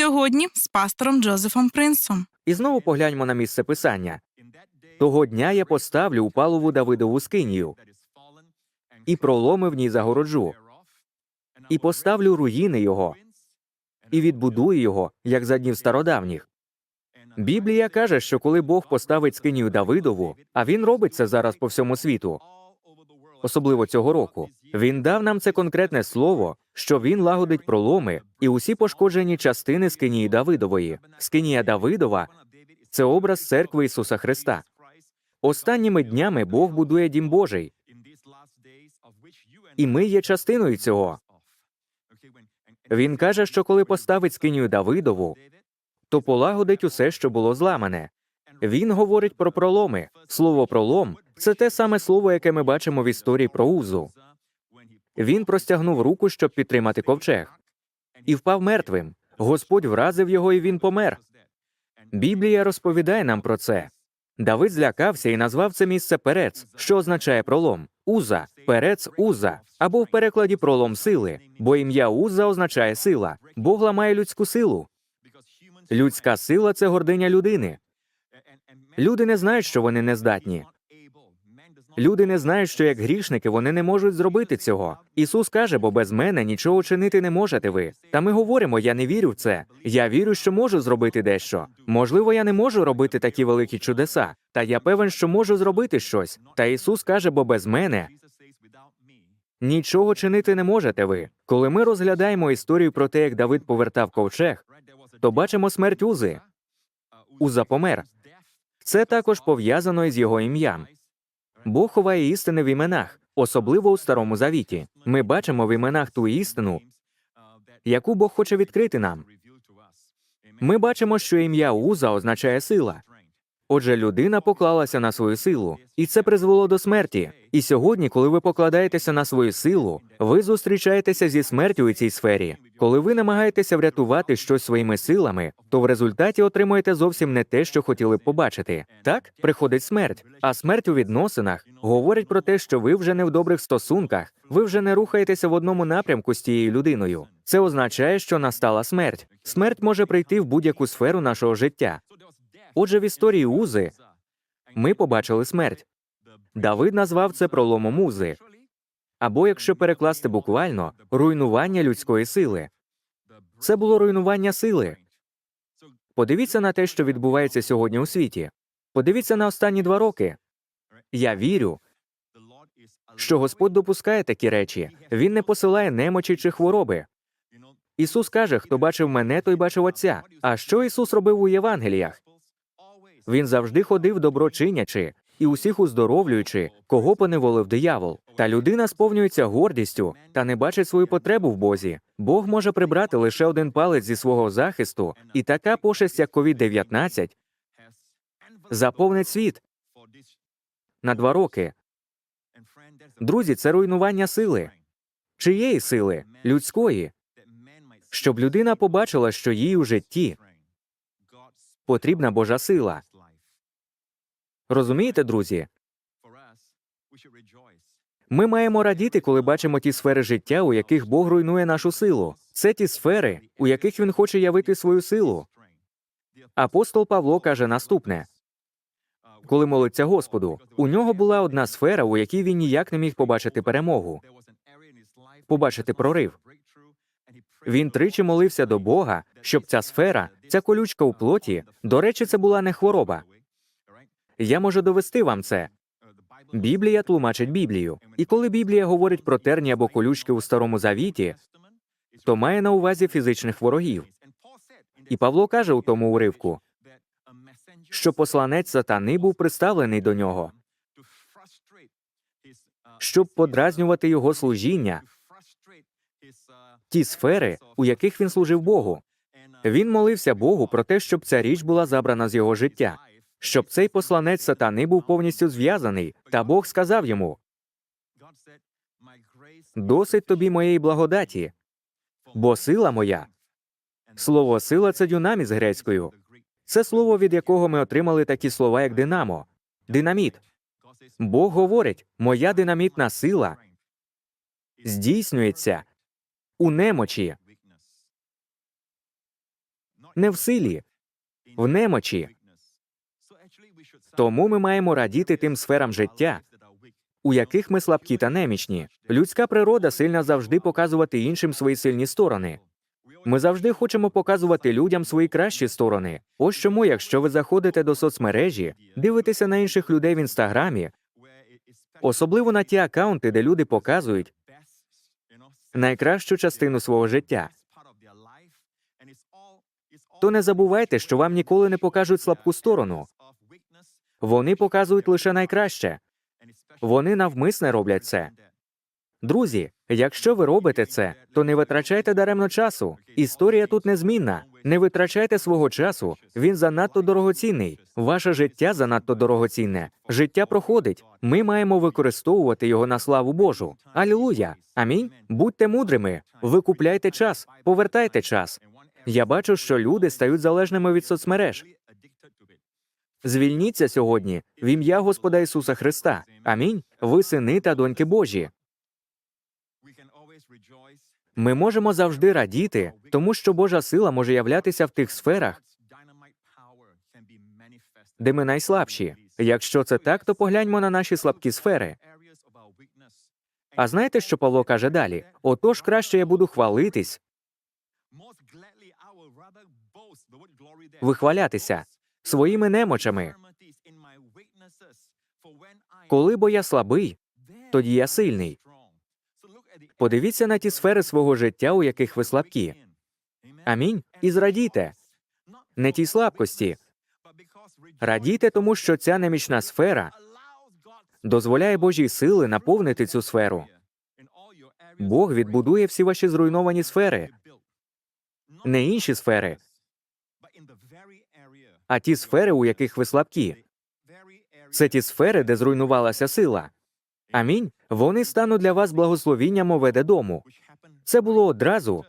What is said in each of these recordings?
Сьогодні з пастором Джозефом Принсом. І знову погляньмо на місце писання. Того дня я поставлю упалову Давидову скинію і проломи в ній загороджу, і поставлю руїни його, і відбудую його, як за днів стародавніх. Біблія каже, що коли Бог поставить скинію Давидову, а він робить це зараз по всьому світу, особливо цього року, він дав нам це конкретне слово, що він лагодить проломи і усі пошкоджені частини скинії Давидової. Скинія Давидова це образ церкви Ісуса Христа. Останніми днями Бог будує дім Божий, і ми є частиною цього. Він каже, що коли поставить скинію Давидову, то полагодить усе, що було зламане. Він говорить про проломи. Слово пролом це те саме слово, яке ми бачимо в історії про Узу. Він простягнув руку, щоб підтримати ковчег, і впав мертвим. Господь вразив його, і він помер. Біблія розповідає нам про це. Давид злякався і назвав це місце перец, що означає пролом. Уза, перец Уза, або в перекладі пролом сили, бо ім'я Уза означає сила. Бог ламає людську силу. Людська сила це гординя людини. Люди не знають, що вони не здатні. Люди не знають, що як грішники вони не можуть зробити цього. Ісус каже, бо без мене нічого чинити не можете ви. Та ми говоримо, я не вірю в це. Я вірю, що можу зробити дещо. Можливо, я не можу робити такі великі чудеса, та я певен, що можу зробити щось. Та Ісус каже, бо без мене нічого чинити не можете ви. Коли ми розглядаємо історію про те, як Давид повертав ковчег, то бачимо смерть Узи. Уза помер. Це також пов'язано із його ім'ям. Бог ховає істини в іменах, особливо у старому завіті. Ми бачимо в іменах ту істину, яку Бог хоче відкрити нам. Ми бачимо, що ім'я Уза означає сила. Отже, людина поклалася на свою силу, і це призвело до смерті. І сьогодні, коли ви покладаєтеся на свою силу, ви зустрічаєтеся зі смертю у цій сфері. Коли ви намагаєтеся врятувати щось своїми силами, то в результаті отримуєте зовсім не те, що хотіли б побачити. Так приходить смерть, а смерть у відносинах говорить про те, що ви вже не в добрих стосунках, ви вже не рухаєтеся в одному напрямку з тією людиною. Це означає, що настала смерть. Смерть може прийти в будь-яку сферу нашого життя. Отже, в історії Узи ми побачили смерть. Давид назвав це проломом Узи, або, якщо перекласти буквально, руйнування людської сили. Це було руйнування сили. Подивіться на те, що відбувається сьогодні у світі. Подивіться на останні два роки. Я вірю, що Господь допускає такі речі. Він не посилає немочі чи хвороби. Ісус каже, хто бачив мене, той бачив Отця. А що Ісус робив у Євангеліях? Він завжди ходив доброчинячи і усіх уздоровлюючи, кого поневолив диявол. Та людина сповнюється гордістю та не бачить свою потребу в Бозі. Бог може прибрати лише один палець зі свого захисту, і така пошесть, як COVID-19, заповнить світ на два роки. Друзі, це руйнування сили. Чиєї сили? Людської. Щоб людина побачила, що їй у житті потрібна Божа сила. Розумієте, друзі? Ми маємо радіти, коли бачимо ті сфери життя, у яких Бог руйнує нашу силу. Це ті сфери, у яких він хоче явити свою силу. Апостол Павло каже наступне: коли молиться Господу, у нього була одна сфера, у якій він ніяк не міг побачити перемогу, побачити прорив. Він тричі молився до Бога, щоб ця сфера, ця колючка у плоті, до речі, це була не хвороба. Я можу довести вам це. Біблія тлумачить Біблію. І коли Біблія говорить про терні або колючки у старому завіті, то має на увазі фізичних ворогів. І Павло каже у тому уривку, що посланець сатани був представлений до нього, щоб подразнювати його служіння, ті сфери, у яких він служив Богу. Він молився Богу про те, щоб ця річ була забрана з його життя, щоб цей посланець сатани був повністю зв'язаний, та Бог сказав йому: досить тобі моєї благодаті, бо сила моя. Слово сила це дюнаміс грецькою. Це слово, від якого ми отримали такі слова, як динамо, динаміт. Бог говорить, моя динамітна сила здійснюється у немочі. не в силі, в немочі. Тому ми маємо радіти тим сферам життя, у яких ми слабкі та немічні. Людська природа сильна завжди показувати іншим свої сильні сторони. Ми завжди хочемо показувати людям свої кращі сторони. Ось чому, якщо ви заходите до соцмережі, дивитеся на інших людей в інстаграмі, особливо на ті акаунти, де люди показують найкращу частину свого життя, то не забувайте, що вам ніколи не покажуть слабку сторону. Вони показують лише найкраще. Вони навмисне роблять це. Друзі, якщо ви робите це, то не витрачайте даремно часу. Історія тут незмінна. Не витрачайте свого часу. Він занадто дорогоцінний. Ваше життя занадто дорогоцінне. Життя проходить. Ми маємо використовувати його на славу Божу. Алілуя! Амінь. Будьте мудрими. Викупляйте час, повертайте час. Я бачу, що люди стають залежними від соцмереж. Звільніться сьогодні в ім'я Господа Ісуса Христа. Амінь. Ви сини та доньки Божі. Ми можемо завжди радіти, тому що Божа сила може являтися в тих сферах, де ми найслабші. Якщо це так, то погляньмо на наші слабкі сфери. А знаєте, що Павло каже далі? Отож, краще я буду хвалитись, вихвалятися своїми немочами. Коли бо я слабий, тоді я сильний. Подивіться на ті сфери свого життя, у яких ви слабкі. Амінь. І зрадійте. Не ті слабкості. Радійте тому, що ця немічна сфера дозволяє Божій сили наповнити цю сферу. Бог відбудує всі ваші зруйновані сфери, не інші сфери, а ті сфери, у яких ви слабкі. Це ті сфери, де зруйнувалася сила. Амінь. Вони стануть для вас благословінням оведе дому. Це було одразу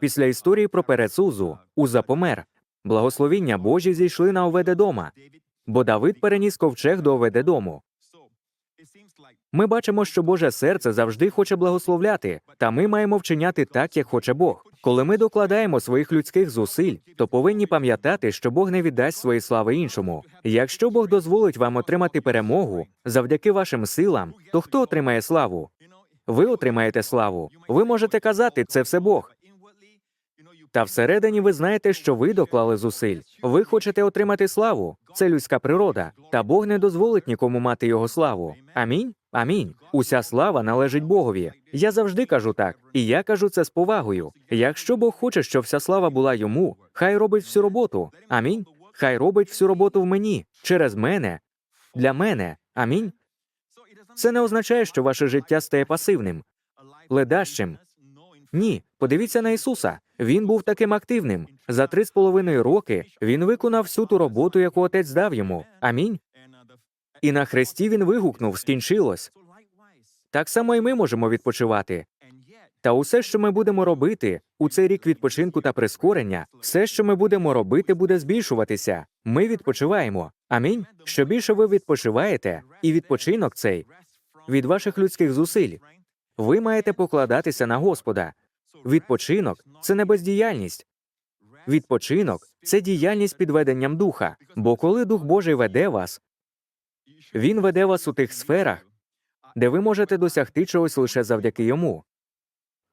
після історії про Перецузу. Уза помер. Благословіння Божі зійшли на оведе дома, бо Давид переніс ковчег до оведе дому. Ми бачимо, що Боже серце завжди хоче благословляти, та ми маємо вчиняти так, як хоче Бог. Коли ми докладаємо своїх людських зусиль, то повинні пам'ятати, що Бог не віддасть своєї слави іншому. Якщо Бог дозволить вам отримати перемогу завдяки вашим силам, то хто отримає славу? Ви отримаєте славу. Ви можете казати, це все Бог. Та всередині ви знаєте, що ви доклали зусиль. Ви хочете отримати славу. Це людська природа. Та Бог не дозволить нікому мати його славу. Амінь. Амінь. Уся слава належить Богові. Я завжди кажу так, і я кажу це з повагою. Якщо Бог хоче, щоб вся слава була йому, хай робить всю роботу. Амінь. Хай робить всю роботу в мені, через мене, для мене. Амінь. Це не означає, що ваше життя стає пасивним, ледащим. Ні, подивіться на Ісуса. Він був таким активним. За три з половиною роки він виконав всю ту роботу, яку отець дав йому. Амінь. І на хресті він вигукнув скінчилось. Так само і ми можемо відпочивати. Та усе, що ми будемо робити у цей рік відпочинку та прискорення, все, що ми будемо робити, буде збільшуватися. Ми відпочиваємо. Амінь. Що більше ви відпочиваєте, і відпочинок цей від ваших людських зусиль. Ви маєте покладатися на Господа. Відпочинок це не бездіяльність. Відпочинок це діяльність під веденням духа. Бо коли Дух Божий веде вас, він веде вас у тих сферах, де ви можете досягти чогось лише завдяки йому.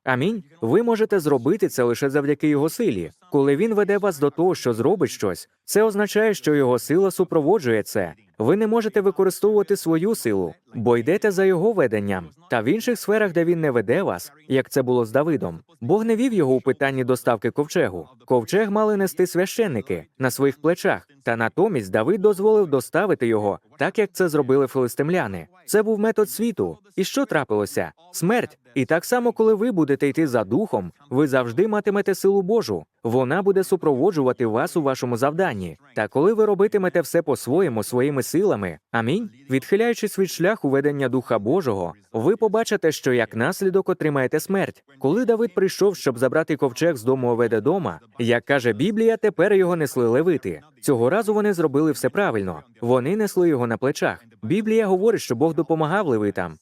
Амінь. Ви можете зробити це лише завдяки його силі. Коли він веде вас до того, що зробить щось, це означає, що його сила супроводжує це. Ви не можете використовувати свою силу, бо йдете за його веденням. Та в інших сферах, де він не веде вас, як це було з Давидом, Бог не вів його у питанні доставки ковчегу. Ковчег мали нести священники на своїх плечах, та натомість Давид дозволив доставити його, так як це зробили филистимляни. Це був метод світу. І що трапилося? Смерть. І так само, коли ви будете йти за духом, ви завжди матимете силу Божу. Вона буде супроводжувати вас у вашому завданні. Та коли ви робитимете все по-своєму своїми силами, амінь, відхиляючись від шляху ведення Духа Божого, ви побачите, що як наслідок отримаєте смерть. Коли Давид прийшов, щоб забрати ковчег з дому Оведедома, як каже Біблія, тепер його несли левити. Цього разу вони зробили все правильно. Вони несли його на плечах. Біблія говорить, що Бог допомагав левитам.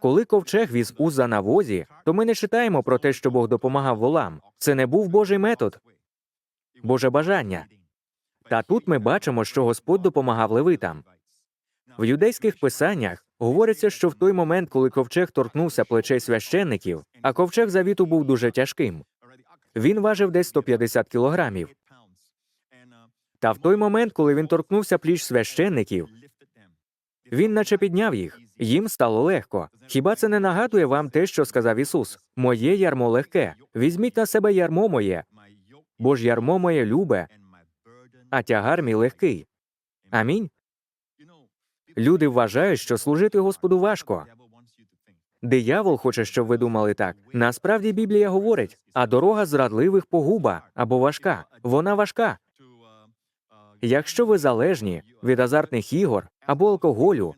Коли ковчег віз Уза на возі, то ми не читаємо про те, що Бог допомагав волам. Це не був Божий метод, Боже бажання. Та тут ми бачимо, що Господь допомагав левитам. В юдейських писаннях говориться, що в той момент, коли ковчег торкнувся плечей священників, а ковчег завіту був дуже тяжким. Він важив десь 150 кілограмів. Та в той момент, коли він торкнувся пліч священників, він наче підняв їх. Їм стало легко. Хіба це не нагадує вам те, що сказав Ісус? Моє ярмо легке. Візьміть на себе ярмо моє, бо ж ярмо моє любе, а тягар мій легкий. Амінь. Люди вважають, що служити Господу важко. Диявол хоче, щоб ви думали так. Насправді Біблія говорить, а дорога зрадливих погуба або важка. Вона важка. Якщо ви залежні від азартних ігор або алкоголю,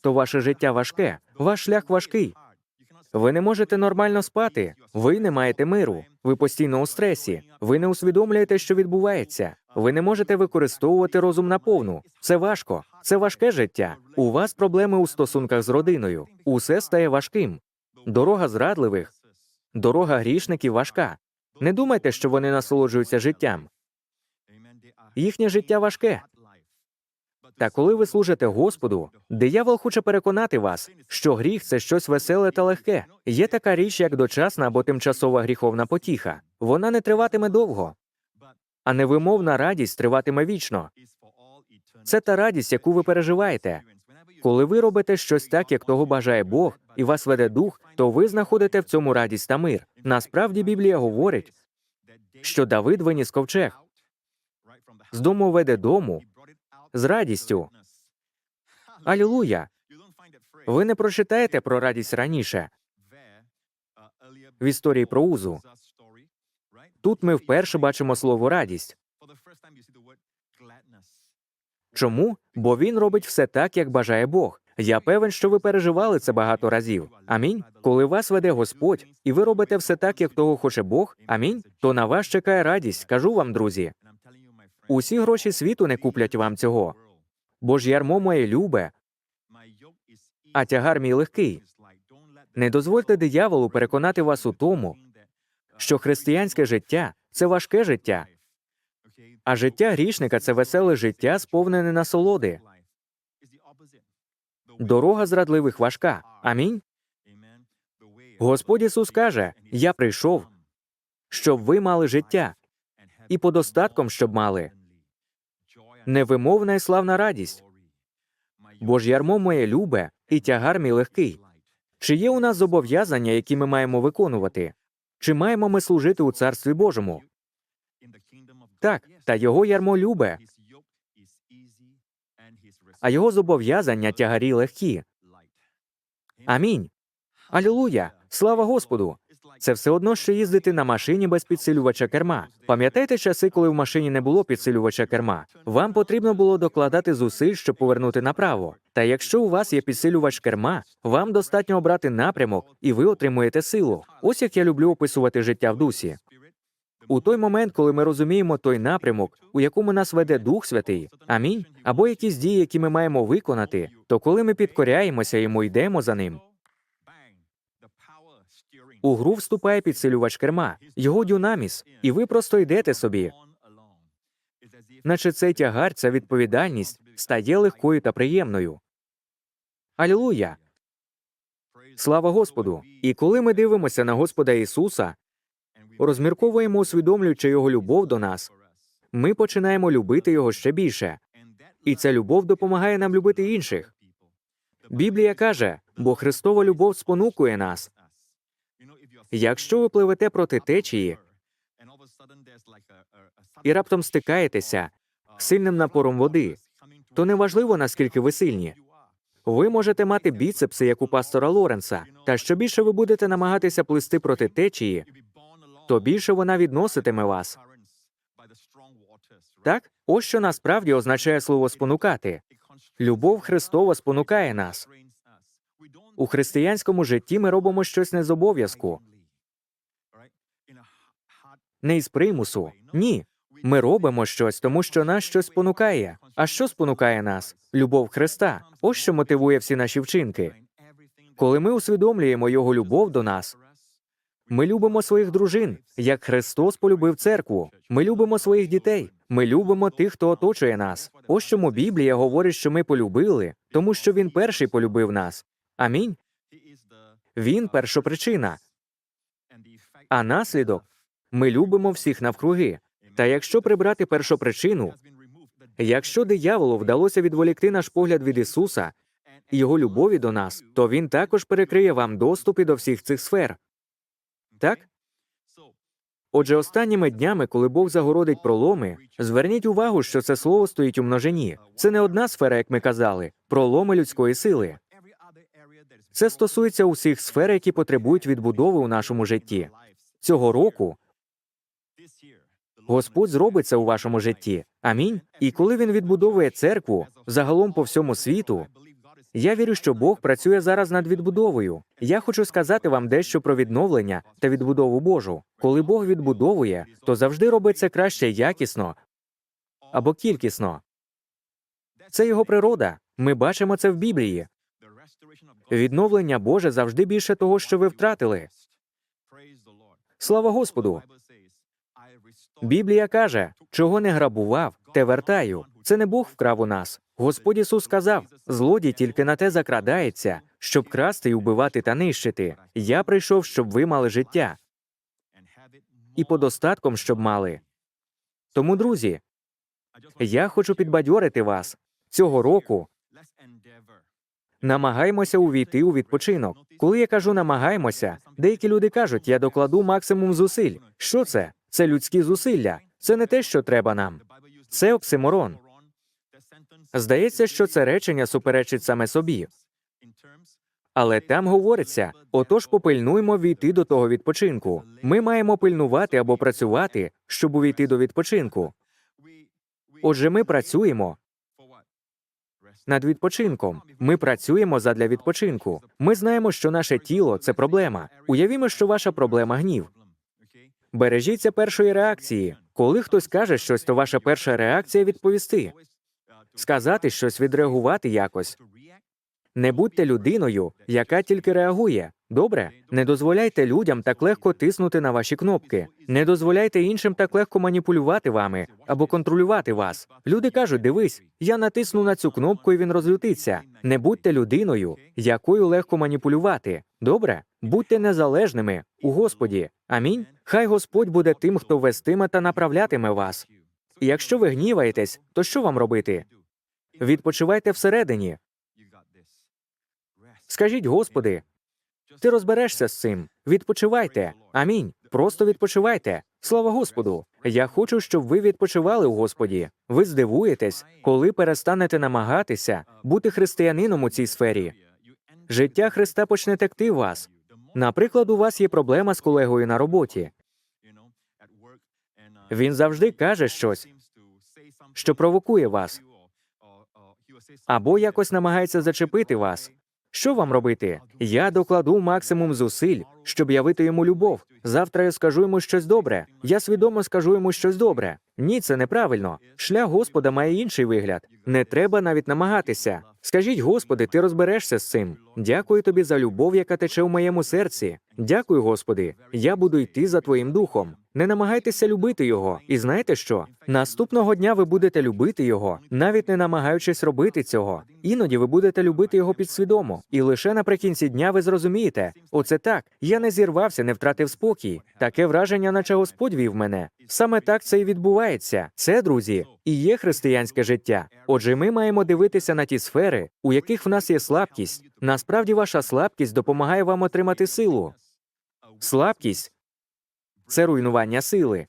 то ваше життя важке, ваш шлях важкий. Ви не можете нормально спати, ви не маєте миру, ви постійно у стресі, ви не усвідомлюєте, що відбувається. Ви не можете використовувати розум наповну. Це важко, це важке життя. У вас проблеми у стосунках з родиною. Усе стає важким. Дорога зрадливих, дорога грішників важка. Не думайте, що вони насолоджуються життям. Їхнє життя важке. Та коли ви служите Господу, диявол хоче переконати вас, що гріх це щось веселе та легке. Є така річ, як дочасна або тимчасова гріховна потіха. Вона не триватиме довго, а невимовна радість триватиме вічно. Це та радість, яку ви переживаєте. Коли ви робите щось так, як того бажає Бог, і вас веде дух, то ви знаходите в цьому радість та мир. Насправді Біблія говорить, що Давид виніс ковчег з дому веде дому з радістю. Алілуя! Ви не прочитаєте про радість раніше в історії про Узу. Тут ми вперше бачимо слово радість. Чому? Бо він робить все так, як бажає Бог. Я певен, що ви переживали це багато разів. Амінь. Коли вас веде Господь, і ви робите все так, як того хоче Бог. Амінь. То на вас чекає радість. Кажу вам, друзі. Усі гроші світу не куплять вам цього. Бо ж ярмо моє любе, а тягар мій легкий. Не дозвольте дияволу переконати вас у тому, що християнське життя це важке життя, а життя грішника це веселе життя, сповнене насолоди. Дорога зрадливих важка. Амінь. Господь Ісус каже: Я прийшов, щоб ви мали життя, і подостатком, щоб мали невимовна і славна радість. Бо ж ярмо моє любе, і тягар мій легкий. Чи є у нас зобов'язання, які ми маємо виконувати? Чи маємо ми служити у Царстві Божому? Так, та його ярмо любе, а його зобов'язання тягарі легкі. Амінь. Алілуя! Слава Господу! Це все одно, що їздити на машині без підсилювача керма. Пам'ятаєте часи, коли в машині не було підсилювача керма? Вам потрібно було докладати зусиль, щоб повернути направо. Та якщо у вас є підсилювач керма, вам достатньо обрати напрямок, і ви отримуєте силу. Ось як я люблю описувати життя в дусі. У той момент, коли ми розуміємо той напрямок, у якому нас веде Дух Святий, амінь, або якісь дії, які ми маємо виконати, то коли ми підкоряємося йому йдемо за ним, у гру вступає підсилювач керма, його дюнаміс, і ви просто йдете собі. Наче цей тягар, ця відповідальність стає легкою та приємною. Алілуя! Слава Господу! І коли ми дивимося на Господа Ісуса, розмірковуємо, усвідомлюючи Його любов до нас, ми починаємо любити Його ще більше. І ця любов допомагає нам любити інших. Біблія каже, бо Христова любов спонукує нас. Якщо ви пливете проти течії і раптом стикаєтеся сильним напором води, то неважливо, наскільки ви сильні. Ви можете мати біцепси, як у пастора Лоренса, та що більше ви будете намагатися плисти проти течії, то більше вона відноситиме вас. Так, ось що насправді означає слово спонукати. Любов Христова спонукає нас. У християнському житті ми робимо щось не з обов'язку, не із примусу. Ні. Ми робимо щось, тому що нас щось спонукає. А що спонукає нас? Любов Христа. Ось що мотивує всі наші вчинки. Коли ми усвідомлюємо Його любов до нас, ми любимо своїх дружин, як Христос полюбив церкву. Ми любимо своїх дітей. Ми любимо тих, хто оточує нас. Ось чому Біблія говорить, що ми полюбили, тому що Він перший полюбив нас. Амінь. Він першопричина. А наслідок ми любимо всіх навкруги. Та якщо прибрати першопричину, якщо дияволу вдалося відволікти наш погляд від Ісуса і Його любові до нас, то Він також перекриє вам доступи до всіх цих сфер. Так? Отже, останніми днями, коли Бог загородить проломи, зверніть увагу, що це слово стоїть у множині. Це не одна сфера, як ми казали, проломи людської сили. Це стосується усіх сфер, які потребують відбудови у нашому житті. Цього року Господь зробить це у вашому житті. Амінь. І коли він відбудовує церкву загалом по всьому світу, я вірю, що Бог працює зараз над відбудовою. Я хочу сказати вам дещо про відновлення та відбудову Божу. Коли Бог відбудовує, то завжди робить це краще якісно або кількісно. Це його природа. Ми бачимо це в Біблії. Відновлення Боже завжди більше того, що ви втратили. Слава Господу! Біблія каже, чого не грабував, те вертаю. Це не Бог вкрав у нас. Господь Ісус сказав: злодій тільки на те закрадається, щоб красти і вбивати та нищити. Я прийшов, щоб ви мали життя, і подостатком, щоб мали. Тому, друзі, я хочу підбадьорити вас цього року. Намагаємося увійти у відпочинок. Коли я кажу намагаємося, деякі люди кажуть, я докладу максимум зусиль. Що це? Це людські зусилля. Це не те, що треба нам. Це оксиморон. Здається, що це речення суперечить саме собі. Але там говориться: отож, попильнуємо війти до того відпочинку. Ми маємо пильнувати або працювати, щоб увійти до відпочинку. Отже, ми працюємо над відпочинком. Ми працюємо задля відпочинку. Ми знаємо, що наше тіло це проблема. Уявімо, що ваша проблема гнів. Бережіться першої реакції. Коли хтось каже щось, то ваша перша реакція відповісти, сказати щось, відреагувати якось. Не будьте людиною, яка тільки реагує. Добре, не дозволяйте людям так легко тиснути на ваші кнопки. Не дозволяйте іншим так легко маніпулювати вами або контролювати вас. Люди кажуть: дивись, я натисну на цю кнопку, і він розлютиться. Не будьте людиною, якою легко маніпулювати. Добре, будьте незалежними у Господі. Амінь. Хай Господь буде тим, хто вестиме та направлятиме вас. І якщо ви гніваєтесь, то що вам робити? Відпочивайте всередині. Скажіть, Господи, ти розберешся з цим. Відпочивайте. Амінь. Просто відпочивайте. Слава Господу. Я хочу, щоб ви відпочивали у Господі. Ви здивуєтесь, коли перестанете намагатися бути християнином у цій сфері. Життя Христа почне текти вас. Наприклад, у вас є проблема з колегою на роботі. Він завжди каже щось, що провокує вас, або якось намагається зачепити вас. Що вам робити? Я докладу максимум зусиль, щоб явити йому любов. Завтра я скажу йому щось добре. Я свідомо скажу йому щось добре. Ні, це неправильно. Шлях Господа має інший вигляд. Не треба навіть намагатися. Скажіть, Господи, ти розберешся з цим. Дякую тобі за любов, яка тече в моєму серці. Дякую, Господи. Я буду йти за Твоїм духом. Не намагайтеся любити його. І знаєте що? Наступного дня ви будете любити його, навіть не намагаючись робити цього. Іноді ви будете любити його підсвідомо. І лише наприкінці дня ви зрозумієте, оце так. Я не зірвався, не втратив спокій. Таке враження, наче Господь вів мене. Саме так це і відбувається. Це, друзі, і є християнське життя. Отже, ми маємо дивитися на ті сфери, у яких в нас є слабкість. Насправді, ваша слабкість допомагає вам отримати силу. Слабкість це руйнування сили.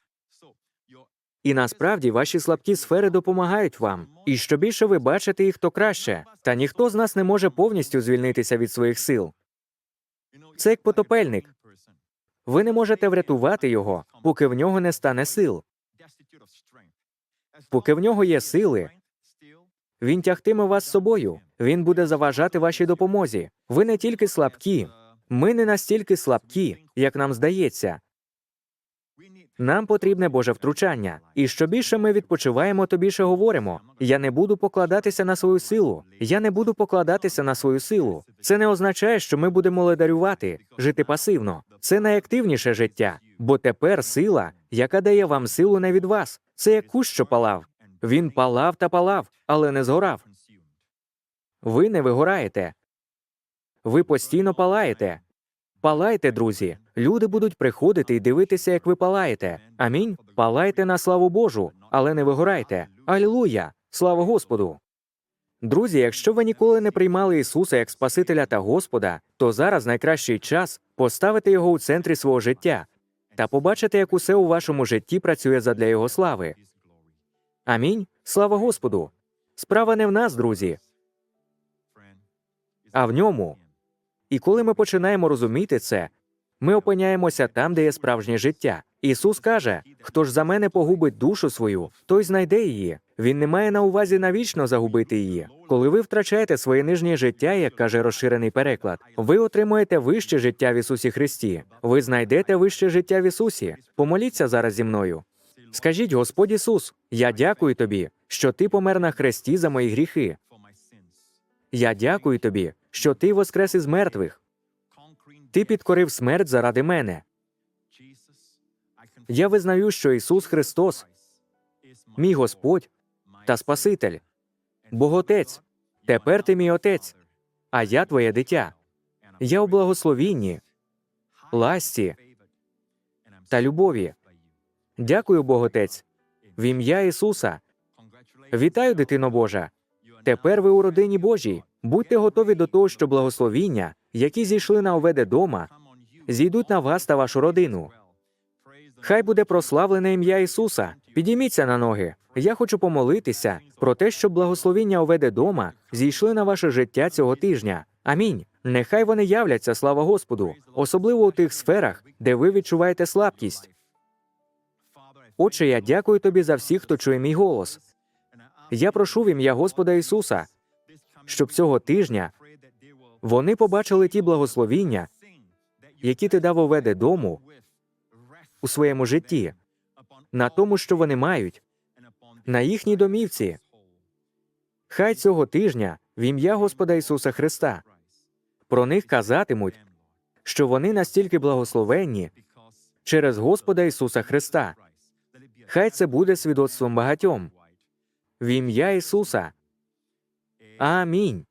І насправді ваші слабкі сфери допомагають вам. І що більше ви бачите їх, то краще. Та ніхто з нас не може повністю звільнитися від своїх сил. Це як потопельник. Ви не можете врятувати його, поки в нього не стане сил. Поки в нього є сили, він тягтиме вас з собою. Він буде заважати вашій допомозі. Ви не тільки слабкі, ми не настільки слабкі, як нам здається. Нам потрібне Боже втручання. І що більше ми відпочиваємо, то більше говоримо. Я не буду покладатися на свою силу. Я не буду покладатися на свою силу. Це не означає, що ми будемо ледарювати, жити пасивно. Це найактивніше життя. Бо тепер сила, яка дає вам силу не від вас. Це як кущ, що палав. Він палав та палав, але не згорав. Ви не вигораєте. Ви постійно палаєте. Палайте, друзі. Люди будуть приходити і дивитися, як ви палаєте. Амінь. Палайте на славу Божу, але не вигорайте. Алілуя! Слава Господу! Друзі, якщо ви ніколи не приймали Ісуса як Спасителя та Господа, то зараз найкращий час поставити його у центрі свого життя та побачити, як усе у вашому житті працює задля Його слави. Амінь. Слава Господу! Справа не в нас, друзі, а в ньому. І коли ми починаємо розуміти це, ми опиняємося там, де є справжнє життя. Ісус каже: хто ж за мене погубить душу свою, той знайде її. Він не має на увазі навічно загубити її. Коли ви втрачаєте своє нижнє життя, як каже розширений переклад, ви отримуєте вище життя в Ісусі Христі. Ви знайдете вище життя в Ісусі. Помоліться зараз зі мною. Скажіть, Господь Ісус, я дякую тобі, що ти помер на хресті за мої гріхи. Я дякую тобі, що ти воскрес із мертвих. Ти підкорив смерть заради мене. Я визнаю, що Ісус Христос, мій Господь та Спаситель, Боготець. Тепер ти мій отець, а я твоє дитя. Я у благословінні, ласті та любові. Дякую, Боготець, в ім'я Ісуса. Вітаю, дитино Божа. Тепер ви у родині Божій. Будьте готові до того, що благословіння, які зійшли на оведе дома, зійдуть на вас та вашу родину. Хай буде прославлене ім'я Ісуса. Підійміться на ноги. Я хочу помолитися про те, щоб благословіння оведе дома зійшли на ваше життя цього тижня. Амінь. Нехай вони являться, слава Господу, особливо у тих сферах, де ви відчуваєте слабкість. Отче, я дякую тобі за всіх, хто чує мій голос. Я прошу в ім'я Господа Ісуса, щоб цього тижня вони побачили ті благословіння, які ти дав оведе дому у своєму житті, на тому, що вони мають, на їхній домівці. Хай цього тижня в ім'я Господа Ісуса Христа про них казатимуть, що вони настільки благословенні через Господа Ісуса Христа. Хай це буде свідоцтвом багатьом. В ім'я Ісуса. Амінь.